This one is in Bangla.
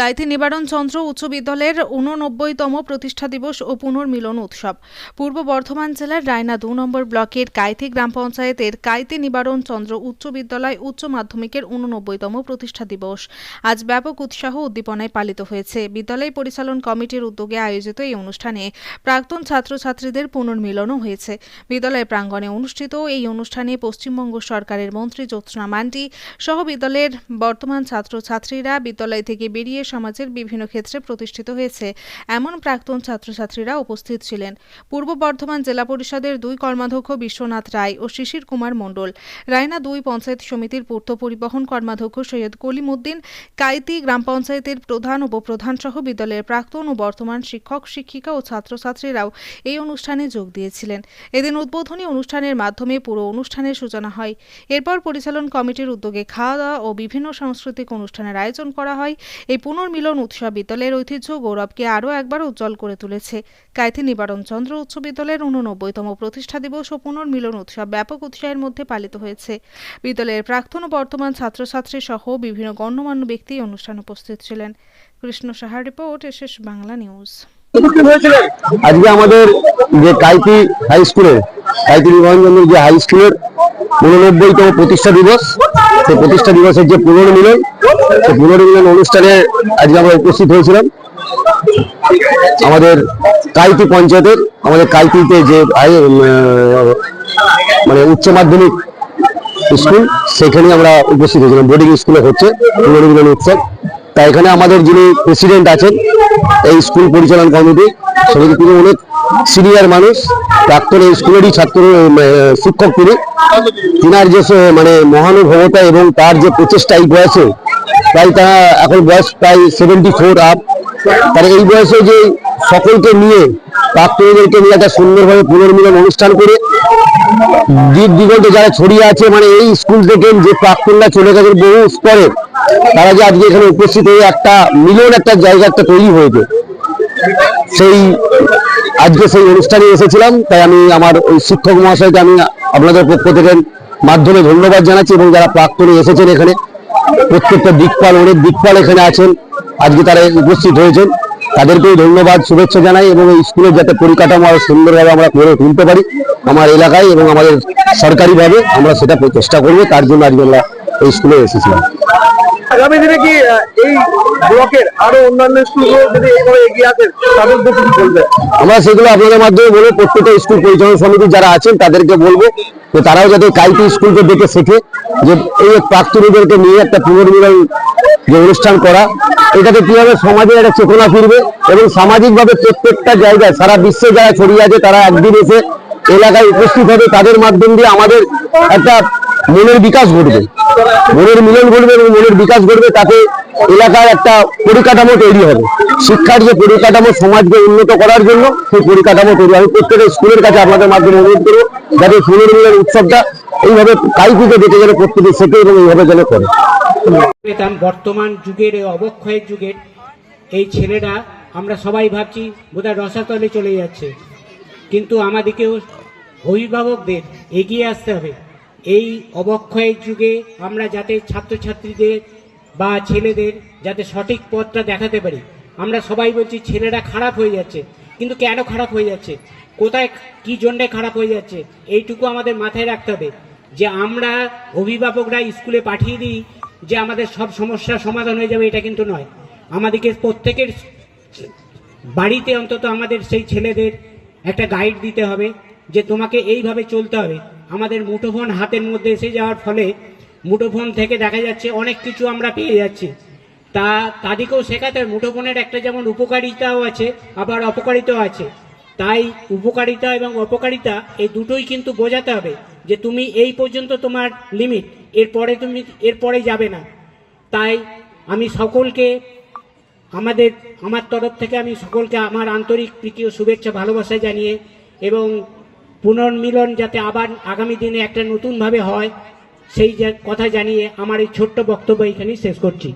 কাইথি নিবারণ চন্দ্র উচ্চ বিদ্যালয়ের ঊননব্বইতম প্রতিষ্ঠা দিবস ও পুনর্মিলন উৎসব। পূর্ব বর্ধমান জেলার রায়না দু নম্বর ব্লকের কাইথি গ্রাম পঞ্চায়েতের কাইতি নিবারণ চন্দ্র উচ্চ বিদ্যালয় উচ্চ মাধ্যমিকের উননব্বইতম প্রতিষ্ঠা দিবস আজ ব্যাপক উৎসাহ উদ্দীপনায় পালিত হয়েছে। বিদ্যালয় পরিচালন কমিটির উদ্যোগে আয়োজিত এই অনুষ্ঠানে প্রাক্তন ছাত্রছাত্রীদের পুনর্মিলনও হয়েছে। বিদ্যালয় প্রাঙ্গণে অনুষ্ঠিত এই অনুষ্ঠানে পশ্চিমবঙ্গ সরকারের মন্ত্রী জ্যোৎস্না মান্ডি সহ বিদ্যালয়ের বর্তমান ছাত্রছাত্রীরা বিদ্যালয় থেকে বেরিয়ে সমাজের বিভিন্ন ক্ষেত্রে প্রতিষ্ঠিত হয়েছে। এমন প্রাক্তন ছাত্রছাত্রীরা উপস্থিত ছিলেন। পূর্ব বর্ধমান জেলা পরিষদের দুই কর্মাধ্যক্ষ বিশ্বনাথ রায় ও শিশির কুমার মণ্ডল, রায়না দুই পঞ্চায়েত সমিতির পূর্ত পরিবহন কর্মাধ্যক্ষ সৈয়দ কলিমুদ্দিন, কাইতি গ্রাম পঞ্চায়েতের প্রধান উপপ্রধান সহ বিদ্যালয়ের প্রাক্তন ও বর্তমান শিক্ষক, শিক্ষিকা ও ছাত্রছাত্রীরাও এই অনুষ্ঠানে যোগ দিয়েছিলেন। এদিন উদ্বোধনী অনুষ্ঠানের মাধ্যমে পুরো অনুষ্ঠানের সূচনা হয়। এরপর পরিচালন কমিটির উদ্যোগে খাওয়া দাওয়া ও বিভিন্ন সাংস্কৃতিক অনুষ্ঠানের আয়োজন করা হয়। এই পুনর্মিলন উৎসব বিদ্যালয়ের ঐতিহ্য গৌরবকে আরও একবার উজ্জ্বল করে তুলেছে। কাইথি নিবারণ চন্দ্র উচ্চ বিদ্যালয়ের উননব্বইতম প্রতিষ্ঠা দিবস ও পুনর্মিলন উৎসব ব্যাপক উৎসাহের মধ্যে পালিত হয়েছে। বিদ্যালয়ের প্রাক্তন ও বর্তমান ছাত্রছাত্রী সহ বিভিন্ন গণ্যমান্য ব্যক্তি অনুষ্ঠানে উপস্থিত ছিলেন। কৃষ্ণ সাহার রিপোর্ট, এসএস বাংলা নিউজ। আজকে আমাদের যে কাইতি হাই স্কুলের কাইতি নিবন্ধনের যে হাই স্কুলের উননব্বইতম প্রতিষ্ঠা দিবস, সেই প্রতিষ্ঠা দিবসের যে পুনর্মিলন পুনর্মিলন অনুষ্ঠানে আজকে আমরা উপস্থিত হয়েছিলাম। আমাদের কাইতি পঞ্চায়েতের, আমাদের কাইতিতে যে মানে উচ্চ মাধ্যমিক স্কুল সেখানে আমরা উপস্থিত হয়েছিলাম। বোর্ডিং স্কুলে হচ্ছে পুনর্মিলন উৎসব। তা এখানে আমাদের যিনি প্রেসিডেন্ট আছেন, এই স্কুল পরিচালন কমিটি, সমিতি তিনি অনেক সিনিয়র মানুষ, প্রাক্তন এই স্কুলেরই ছাত্র শিক্ষক তিনি। তিনার যে মানে মহানুভবতা এবং তার যে প্রচেষ্টা এই বয়সে প্রায় তারা এখন বয়স প্রায় সেভেন্টি ফোর আপ তারা এই বয়সে যে সকলকে নিয়ে প্রাক্তনীদেরকে নিয়ে একটা সুন্দরভাবে পুনর্মিলন অনুষ্ঠান করে, দিক দিগন্তে যারা ছড়িয়ে আছে মানে এই স্কুল থেকে যে প্রাক্তনরা চলে গেছে বহু স্তরে, তারা যে আজকে এখানে উপস্থিত হয়ে একটা মিলন একটা জায়গা একটা তৈরি হয়েছে। সেই, আজকে সেই অনুষ্ঠানে এসেছিলাম, তাই আমি আমার ওই শিক্ষক মহাশয়কে আমি আপনাদের পক্ষ থেকে মাধ্যমে ধন্যবাদ জানাচ্ছি এবং যারা প্রাক্তনী এসেছেন এখানে প্রত্যেকটা দিকপাল অনেক দিকপাল এখানে আছেন। আজকে তারা উপস্থিত হয়েছেন। তাদেরকেও ধন্যবাদ শুভেচ্ছা জানাই এবং এই স্কুলের যাতে পরিকাঠামো আরও সুন্দরভাবে আমরা করে তুলতে পারি আমার এলাকায় এবং আমাদের সরকারিভাবে আমরা সেটা চেষ্টা করব। তার জন্য আজকে আমরা এই স্কুলে এসেছিলাম আগামী দিনে কি এই ব্লকের আরও অন্যান্য স্কুলগুলো যদি এইভাবে এগিয়ে আসেন তাদের কি বলবেন আমরা সেগুলো আপনাদের মাধ্যমে বলব। প্রত্যেকটা স্কুল পরিচালনা সমিতি যারা আছেন তাদেরকে বলব যে তারাও যাতে কাইটি স্কুলকে দেখে শেখে যে এই প্রাক্তনীদেরকে নিয়ে একটা পুনর্মিলন যে অনুষ্ঠান করা, এটাতে কীভাবে সমাজে একটা চেতনা ফিরবে এবং সামাজিকভাবে প্রত্যেকটা জায়গায়, সারা বিশ্বে যারা ছড়িয়ে আছে, তারা একদিন এসে এলাকায় উপস্থিত হবে, তাদের মাধ্যম দিয়ে আমাদের একটা মনের বিকাশ ঘটবে। মনের মিলন ঘটবে এবং মনের বিকাশ ঘটবে তাতে এলাকার একটা পরিকাঠামো তৈরি হবে। শিক্ষার যে পরিকাঠামো সমাজকে উন্নত করার জন্য সেই পরিকাঠামো তৈরি হবে। প্রত্যেকের স্কুলের কাছে আপনাদের মাধ্যমে অনুরোধ করব, যাতে পুনর্মিলন উৎসবটা এইভাবে কাল কাইপুকে দেখে গেলে প্রত্যেকে শেখে এবং এইভাবে যেন করে। বর্তমান যুগের অবক্ষয়ের যুগের এই ছেলেরা, আমরা সবাই ভাবছি বোধহয় রসাতলে চলে যাচ্ছে। কিন্তু আমাদেরকেও অভিভাবকদের এগিয়ে আসতে হবে। এই অবক্ষয়ের যুগে আমরা যাতে ছাত্রছাত্রীদের বা ছেলেদের যাতে সঠিক পথটা দেখাতে পারি। আমরা সবাই বলছি, ছেলেরা খারাপ হয়ে যাচ্ছে। কিন্তু কেন খারাপ হয়ে যাচ্ছে? কোথায় কি জন্যে খারাপ হয়ে যাচ্ছে? এইটুকু আমাদের মাথায় রাখতে হবে। যে আমরা অভিভাবকরা স্কুলে পাঠিয়ে দিই, যে আমাদের সব সমস্যার সমাধান হয়ে যাবে, এটা কিন্তু নয়। আমাদেরকে প্রত্যেকের বাড়িতে অন্তত আমাদের সেই ছেলেদের একটা গাইড দিতে হবে, যে তোমাকে এইভাবে চলতে হবে। আমাদের মুঠোফোন হাতের মধ্যে এসে যাওয়ার ফলে মুঠোফোন থেকে দেখা যাচ্ছে অনেক কিছু আমরা পেয়ে যাচ্ছি। তা তাদেরকেও শেখাতে মুঠোফোনের একটা যেমন উপকারিতাও আছে, আবার অপকারিতাও আছে। তাই উপকারিতা এবং অপকারিতা এই দুটোই কিন্তু বোঝাতে হবে যে তুমি এই পর্যন্ত তোমার লিমিট এরপরে তুমি, এরপরে যাবে না। তাই আমি সকলকে, আমাদের, আমার তরফ থেকে আমি সকলকে আমার আন্তরিক প্রীতি ও শুভেচ্ছা ভালোবাসা জানিয়ে এবং পুনর্মিলন যাতে আবার আগামী দিনে একটা নতুনভাবে হয়, সেই কথা জানিয়ে আমার এই ছোট্ট বক্তব্য এখানেই শেষ করছি।